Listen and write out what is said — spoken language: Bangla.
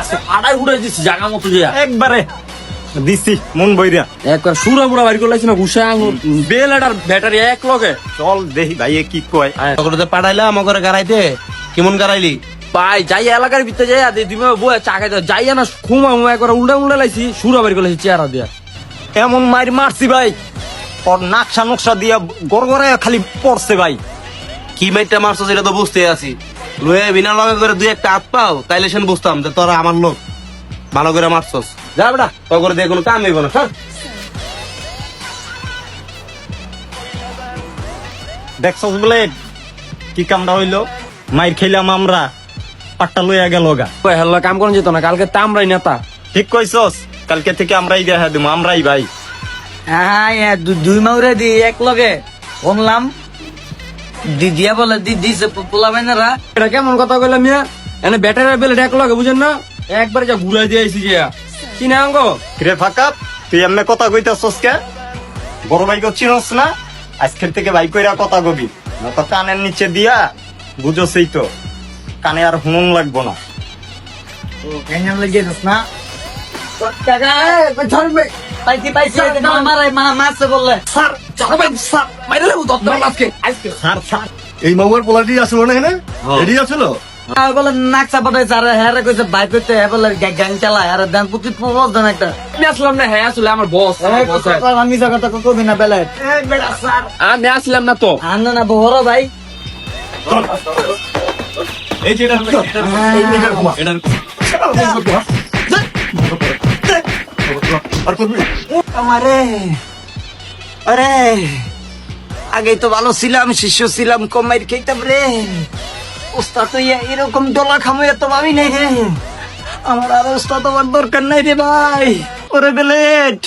আজকে ফাটাই ফুটাই দিচ্ছি জাগা মতো যে। একবারে দিছি মন বইরা। একবার সুরা মুড়া বাড়ি করলাইছি না ঘুষে আঙুর ব্যাটারি এক লগে। চল দেখি ভাই কি কয়। তখন পাঠাইলাম আমার ঘরে গাড়াইতে। কেমন গাড়াইলি? পাই যাই এলাকার ভিতরে যাই তুমি বয়ে যাই না খুমা মুমা একবার উল্টা উল্টা লাইছি সুরা বাড়ি করলাইছি চেহারা দিয়া। এমন মার মারছি ভাই। ওর নাকশা নকশা দিয়া গড়গড়ে খালি পড়ছে ভাই। কি মাইটটা মারছো সেটা তো বুঝতে আছি। লয়ে বিনা লগে করে দুই একটা হাত পাও তাইলে সেন বুঝতাম যে তোরা আমার লোক। ভালো করে মারছস। যা বেটা তোর করে দিয়ে কোনো কাম হইব না সর। দেখছস বলে কি কামটা হইল? মাইর খেলাম আমরা পাট্টা লইয়া গেল গা। কই হেল্লা কাম করেন যেত না কালকে তামরাই নেতা। ঠিক কইছস কালকে থেকে আমরাই দেখা দিমু আমরাই ভাই। হ্যাঁ হ্যাঁ, দুই মাউরে দি এক লগে। শুনলাম দি দিয়া বলে দি দিছে পো- পোলা বাইনারা এটা কেমন কথা কইলাম মিয়া? এনে ব্যাটারি বেল এক লগে বুঝেন না? একবার যা ঘুরাই দিয়ে আইছি যে কি না অঙ্গ কিরে ফাঁকা? তুই এমনি কথা কইতাছস কে? বড় ভাই চিনস না? আজকের থেকে ভাই কইরা কথা কবি। নয়তো কানের নিচে দিয়া বুঝো বুঝছই তো। কানে আর হুনুন লাগবো না। কেন লাগে না? কাকা পাইছি পাইছি মারাই মা মারছে বললে। স্যার চালা ভাই স্যার মাইরে লেবু দত্ত আজকে আজকে সার সার এই মামার পোলাটি আসলো না এখানে এটি আসলো বলে নাক চাপাটাইছে আর হ্যাঁ কইছে বাইক করতে হ্যাঁ বলে গ্যাং চালায় আর দেন প্রতি প্রবল দেন একটা আমি আসলাম না হ্যাঁ আসলে আমার বস বস আমি কথা কবি না বেলে আমি আসলাম না তো আন্ন না বড় ভাই এই যে এটা আর করবি আমারে আরে আগে তো ভালো ছিলাম, শিষ্য ছিলাম কমাই খেতাম রে। ওস্তাদ তো এরকম ডলা খামো এত ভাবি নাই রে। আমার আর ওস্তাদ আমার দরকার নাই রে ভাই। ওরে বেলেট।